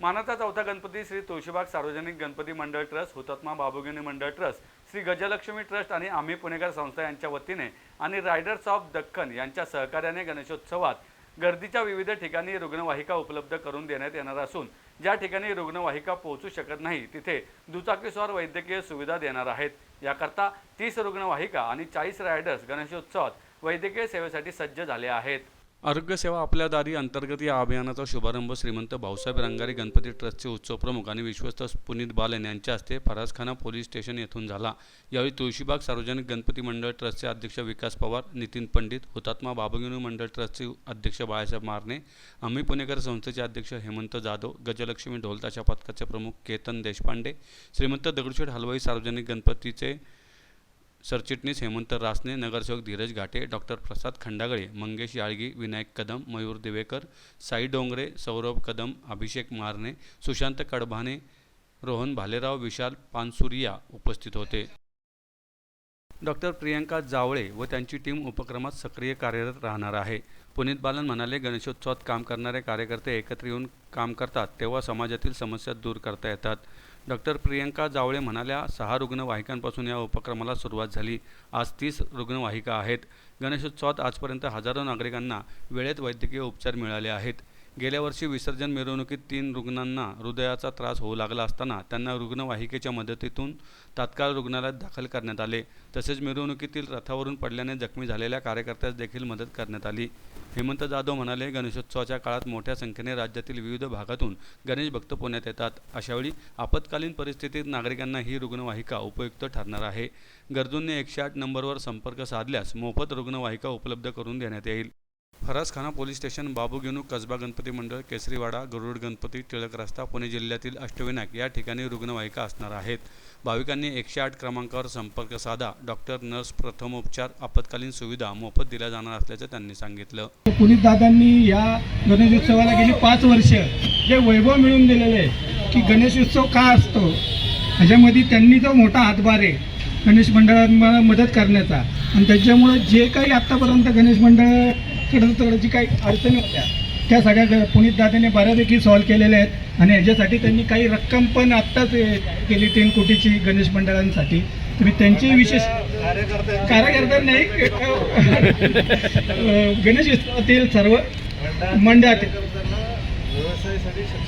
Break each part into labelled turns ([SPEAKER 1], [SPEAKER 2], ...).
[SPEAKER 1] मानाचा चौथा गणपती श्री तुळशीबाग सार्वजनिक गणपती मंडळ ट्रस्ट हुतात्मा बाबुगिनी मंडळ ट्रस्ट श्री गजलक्ष्मी ट्रस्ट आणि आम्ही पुणेकर संस्था यांच्या वतीने आणि रायडर्स ऑफ दख्खन यांच्या सहकार्याने गणेशोत्सवात गर्दीच्या विविध ठिकाणी रुग्णवाहिका उपलब्ध करून देण्यात येणार असून ज्या ठिकाणी रुग्णवाहिका पोहोचू शकत नाही तिथे दुचाकीस्वार वैद्यकीय सुविधा देणार आहेत. याकरता तीस रुग्णवाहिका आणि चाळीस रायडर्स गणेशोत्सवात वैद्यकीय सेवेसाठी सज्ज झाले आहेत. आरोग्यसेवा आपल्या दारी अंतर्गत या अभियानाचा शुभारंभ श्रीमंत भाऊसाहेब रंगारी गणपती ट्रस्टचे उत्सव प्रमुख आणि विश्वस्त पुनीत बालन यांच्या हस्ते फरासखाना पोलीस स्टेशन येथून झाला. यावेळी तुळशीबाग सार्वजनिक गणपती मंडळ ट्रस्टचे अध्यक्ष विकास पवार नितीन पंडित हुतात्मा बाबगिनू मंडळ ट्रस्टचे अध्यक्ष बाळासाहेब मारणे आम्ही पुणेकर संस्थेचे अध्यक्ष हेमंत जाधव गजलक्ष्मी ढोलताशा पथकाचे प्रमुख केतन देशपांडे श्रीमंत दगडूशेठ हलवाई सार्वजनिक गणपतीचे सरचिटणीस हेमंत रासने नगरसेवक धीरज घाटे डॉक्टर प्रसाद खंडागळे मंगेश याळगी विनायक कदम मयूर देवेकर साई डोंगरे सौरभ कदम अभिषेक मारणे सुशांत कडभाने रोहन भालेराव विशाल पानसुरिया उपस्थित होते. डॉक्टर प्रियंका जावळे व त्यांची टीम उपक्रमात सक्रिय कार्यरत राहणार आहे. पुनीत बालन म्हणाले गणेशोत्सवात काम करणारे कार्यकर्ते एकत्र येऊन काम करतात तेव्हा समाजातील समस्या दूर करता येतात. डॉक्टर प्रियंका जावळे म्हणाल्या सहा रुग्णवाहिकांपासून या उपक्रमाला सुरुवात झाली. आज तीस रुग्णवाहिका आहेत. गणेशोत्सवात आजपर्यंत हजारो नागरिकांना वेळेत वैद्यकीय उपचार मिळाले आहेत. गेल्या वर्षी विसर्जन मिरवणुकीत तीन रुग्णांना हृदयाचा त्रास होऊ लागला असताना त्यांना रुग्णवाहिकेच्या मदतीतून तात्काळ रुग्णालयात दाखल करण्यात आले. तसेच मिरवणुकीतील रथावरून पडल्याने जखमी झालेल्या कार्यकर्त्यास देखील मदत करण्यात आली. हेमंत जाधव म्हणाले गणेशोत्सवाच्या काळात मोठ्या संख्येने राज्यातील विविध भागातून गणेश भक्त पुण्यात येतात. अशावेळी आपत्कालीन परिस्थितीत नागरिकांना ही रुग्णवाहिका उपयुक्त ठरणार आहे. गरजूंनी एकशे आठ नंबरवर संपर्क साधल्यास मोफत रुग्णवाहिका उपलब्ध करून देण्यात येईल. फरासखाना पोलीस स्टेशन बाबूगेनू कसबा गणपती मंडळ केसरीवाडा गरुड गणपती टिळक रस्ता पुणे जिल्ह्यातील अष्टविनायक या ठिकाणी रुग्णवाहिका असणार आहेत. भाविकांनी एकशे आठ क्रमांकावर संपर्क साधा. डॉक्टर नर्स प्रथमोपचार आपत्कालीन सुविधा मोफत दिल्या जाणार असल्याचं त्यांनी सांगितलं.
[SPEAKER 2] पुनीत दादांनी या गणेशोत्सवाला गेली पाच वर्ष. जे वैभव मिळवून दिलेलं आहे की गणेशोत्सव का असतो? ह्याच्यामध्ये त्यांनी जो मोठा हातभार आहे गणेश मंडळांना मदत करण्याचा. आणि त्याच्यामुळे जे काही आत्तापर्यंत गणेश मंडळ मंडळाकडं जी काही अडचणी होत्या. त्या सगळ्या पुनीत दादाने बऱ्यापैकी सॉल्व्ह केलेल्या आहेत. आणि ह्याच्यासाठी त्यांनी काही रक्कम पण आत्ताच केली तीन कोटीची गणेश मंडळांसाठी. तुम्ही त्यांची विशेष कार्यकर्ता नाही गणेश उत्सवातील सर्व मंडळात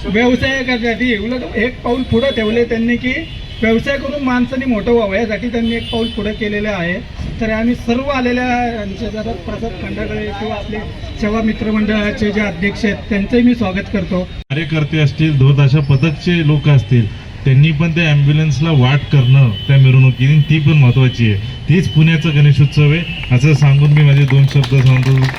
[SPEAKER 2] व्यवसायासाठी उलट एक पाऊल पुढं ठेवले त्यांनी की व्यवसाय करून माणसाने मोठं व्हावं. यासाठी त्यांनी एक पाऊल पुढं केलेलं आहे. तर आम्ही सर्व आलेल्या आमच्या प्रसाद खंडागळे किंवा आपले सेवा मित्रमंडळाचे जे अध्यक्ष आहेत त्यांचंही मी स्वागत करतो.
[SPEAKER 3] कार्यकर्ते असतील धोताशा पथकचे लोक असतील त्यांनी पण त्या ॲम्ब्युलन्सला वाट करणं त्या मिरवणुकीने ती पण महत्वाची आहे. तीच पुण्याचा गणेशोत्सव आहे असं सांगून मी माझे दोन शब्द सांगतो.